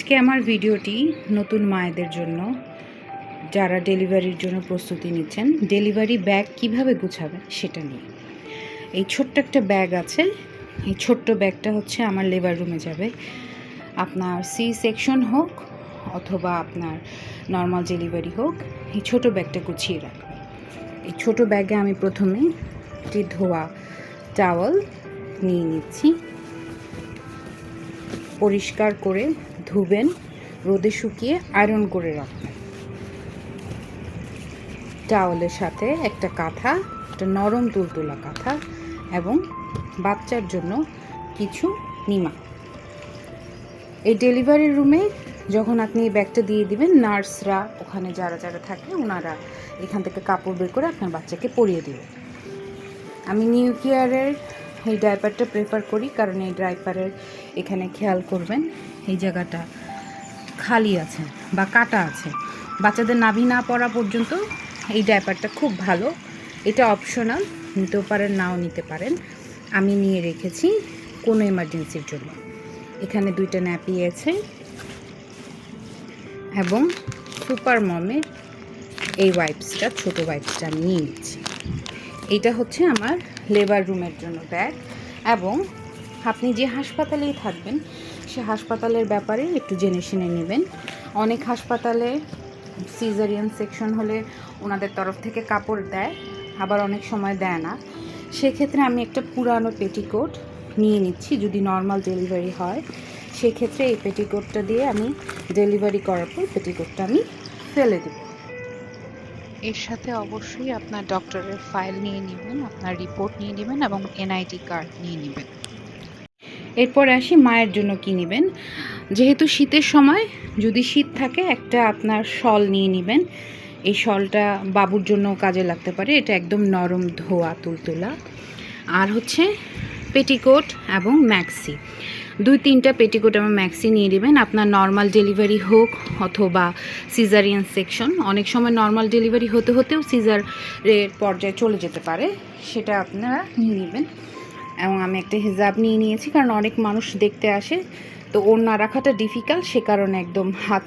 আজকে আমার ভিডিওটি নতুন মায়েদের জন্য যারা ডেলিভারির জন্য প্রস্তুতি নিচ্ছেন, ডেলিভারি ব্যাগ কীভাবে গুছাবেন সেটা নিয়ে। এই ছোট্ট একটা ব্যাগ আছে, এই ছোট্ট ব্যাগটা হচ্ছে আমার লেবার রুমে যাবে। আপনার সি সেকশন হোক অথবা আপনার নর্মাল ডেলিভারি হোক, এই ছোট ব্যাগটা গুছিয়ে রাখবেন এই ছোট ব্যাগে আমি প্রথমে একটি ধোয়া টাওয়াল নিয়ে নিচ্ছি। পরিষ্কার করে ধুবেন, রোদে শুকিয়ে আয়রন করে রাখবেন। টাওয়ালের সাথে একটা কাঁথা, একটা নরম তুলতুলা কাঁথা এবং বাচ্চার জন্য কিছু নিমা। এই ডেলিভারি রুমে যখন আপনি এই ব্যাগটা দিয়ে দিবেন নার্সরা ওখানে যারা যারা থাকে, ওনারা এখান থেকে কাপড় বের করে আপনার বাচ্চাকে পরিয়ে দেবে। আমি নিউ কেয়ারের এই ডাইপারটা প্রেফার করি, কারণ এই ডাইপারের এখানে খেয়াল করবেন, এই জায়গাটা খালি আছে বা কাটা আছে। বাচ্চাদের নাভি না পড়া পর্যন্ত এই ডাইপারটা খুব ভালো। এটা অপশনাল নিতেও পারেন, নাও নিতে পারেন। আমি নিয়ে রেখেছি কোনো এমার্জেন্সির জন্য। এখানে দুইটা ন্যাপি আছে এবং সুপার মমের এই ওয়াইপসটা ছোটো ওয়াইপসটা নিয়ে নিচ্ছি। এটা হচ্ছে আমার লেবার রুমের জন্য ব্যাগ এবং আপনি যে হাসপাতালেই থাকবেন, সে হাসপাতালের ব্যাপারে একটু জেনে শুনে নেবেন। অনেক হাসপাতালে সিজারিয়ান সেকশন হলে ওনাদের তরফ থেকে কাপড় দেয়, আবার অনেক সময় দেয় না। সেক্ষেত্রে আমি একটা পুরানো পেটিকোট নিয়ে নিচ্ছি, যদি নর্মাল ডেলিভারি হয়। সেক্ষেত্রে এই পেটিকোটটা দিয়ে আমি ডেলিভারি করার পর পেটিকোটটা আমি ফেলে দেবো। এর সাথে অবশ্যই আপনার ডক্টরের ফাইল নিয়ে নেবেন, আপনার রিপোর্ট নিয়ে নেবেন এবং এনআইডি কার্ড নিয়ে নেবেন। এরপর আসি মায়ের জন্য কী নেবেন। যেহেতু শীতের সময়, যদি শীত থাকে, একটা আপনার শল নিয়ে নেবেন। এই শলটা বাবুর জন্য কাজে লাগতে পারে, এটা একদম নরম ধোয়া তুলতুলা। আর হচ্ছে পেটিকোট এবং ম্যাক্সি। দুই তিনটা পেটিকোট এবং ম্যাক্সি নিয়ে নেবেন। আপনার নর্মাল ডেলিভারি হোক অথবা সিজারিয়ান সেকশন অনেক সময় নর্মাল ডেলিভারি হতে হতেও সিজারের পর্যায়ে চলে যেতে পারে, সেটা আপনারা নিয়ে নেবেন। এবং আমি একটা হিজাব নিয়ে নিয়েছি, কারণ অনেক মানুষ দেখতে আসে, তো ওর না রাখাটা ডিফিকাল্ট সে কারণে একদম হাত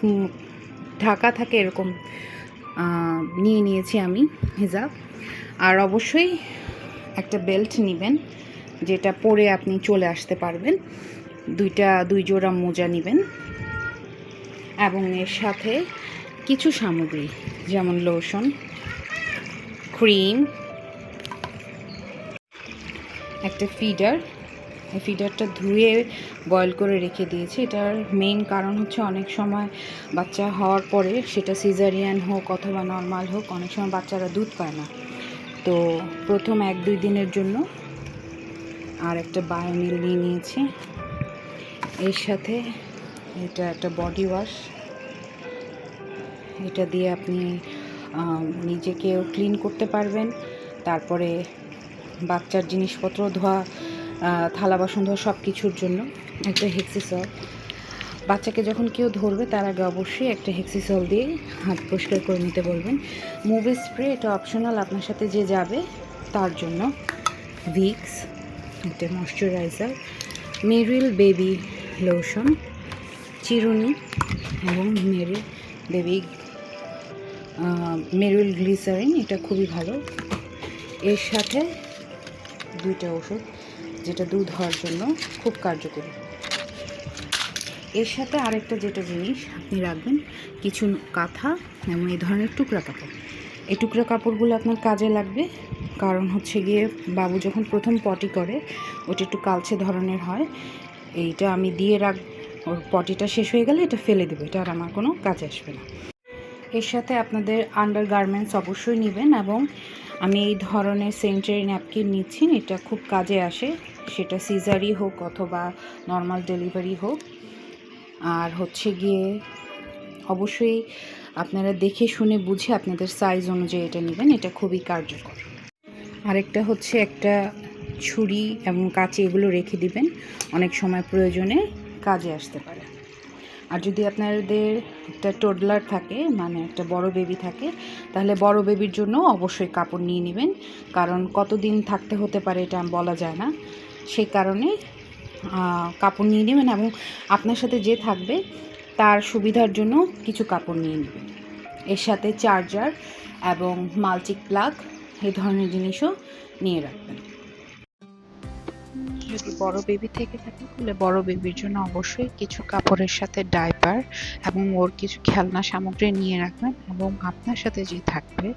ঢাকা থাকে এরকম নিয়ে নিয়েছি আমি হিজাব। আর অবশ্যই একটা বেল্ট নেবেন। যেটা পরে আপনি চলে আসতে পারবেন। দুইটা, দুই জোড়া মোজা নেবেন এবং এর সাথে কিছু সামগ্রী, যেমন লোশন, ক্রিম, একটা ফিডার। এই ফিডারটা ধুয়ে বয়েল করে রেখে দিয়েছি। এটার মেইন কারণ হচ্ছে অনেক সময় বাচ্চা হওয়ার পরে সেটা সিজারিয়ান হোক অথবা নর্মাল হোক, অনেক সময় বাচ্চারা দুধ পায় না। তো প্রথম এক, দুই দিনের জন্য আর একটা বায়োমিল নিয়ে নিয়েছি। এর সাথে এটা একটা বডি ওয়াশ। এটা দিয়ে আপনি নিজেকেও ক্লিন করতে পারবেন। তারপরে বাচ্চার জিনিসপত্র, ধোয়া থালা বাসন ধোয়া সব কিছুর জন্য একটা হেক্সিসল বাচ্চাকে যখন কেউ ধরবে, তার আগে অবশ্যই একটা হেক্সিসল দিয়ে হাত পরিষ্কার করে নিতে বলবেন। মুভি স্প্রে এটা অপশনাল আপনার সাথে যে যাবে, তার জন্য ভিক্স একটা ময়শ্চারাইজার মেরিল বেবি লোশন চিরুনি এবং মেরিল বেবি মেরিল গ্লিসারিন এটা খুবই ভালো। এর সাথে দুইটা ওষুধ, যেটা দুধ হওয়ার জন্য খুব কার্যকরী। এর সাথে আরেকটা যেটা জিনিস আপনি রাখবেন, কিছু কাঁথা এবং এই ধরনের টুকরা কাপড়। এই টুকরা কাপড়গুলো আপনার কাজে লাগবে। কারণ হচ্ছে গিয়ে বাবু যখন প্রথম পটি করে, ওটা একটু কালচে ধরনের হয়। এইটা আমি দিয়ে রাখ, ওর পটিটা শেষ হয়ে গেলে এটা ফেলে দেবো, এটা আর আমার কোনো কাজে আসবে না। এর সাথে আপনাদের আন্ডার গার্মেন্টস অবশ্যই নেবেন এবং আমি এই ধরনের সেন্টারি ন্যাপকিন নিচ্ছি, এটা খুব কাজে আসে। সেটা সিজারি হোক অথবা নর্মাল ডেলিভারি হোক। আর হচ্ছে গিয়ে অবশ্যই আপনারা দেখে শুনে বুঝে আপনাদের সাইজ অনুযায়ী এটা নেবেন, এটা খুবই কার্যকর। আরেকটা হচ্ছে একটা ছুরি এবং কাঁচি, এগুলো রেখে দিবেন, অনেক সময় প্রয়োজনে কাজে আসতে পারে। আর যদি আপনাদের একটা টোডলার থাকে মানে একটা বড় বেবি থাকে, তাহলে বড় বেবির জন্য অবশ্যই কাপড় নিয়ে নেবেন, কারণ কতদিন থাকতে হতে পারে এটা বলা যায় না। সেই কারণে কাপড় নিয়ে নেবেন এবং আপনার সাথে যে থাকবে তার সুবিধার জন্য কিছু কাপড় নিয়ে নেবেন এর সাথে চার্জার এবং মাল্টিক প্লাগ এই ধরনের জিনিসও নিয়ে রাখবেন। যদি বড় বেবি থেকে থাকে, তাহলে বড় বেবির জন্য অবশ্যই কিছু কাপড়ের সাথে ডাইপার এবং ওর কিছু খেলনা সামগ্রী নিয়ে রাখবেন এবং আপনার সাথে যে থাকবে,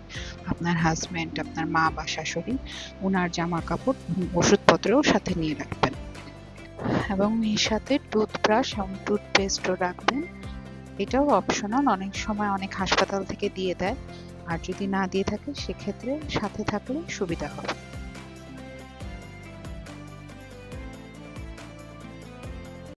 আপনার হাজব্যান্ড আপনার মা বা শাশুড়ি ওনার জামা কাপড়, ওষুধপত্রও সাথে নিয়ে রাখবেন। এবং এর সাথে টুথব্রাশ এবং টুথপেস্টও রাখবেন। এটাও অপশনাল অনেক সময় অনেক হাসপাতাল থেকে দিয়ে দেয়। আর যদি না দিয়ে থাকে, সেক্ষেত্রে সাথে থাকলে সুবিধা হবে।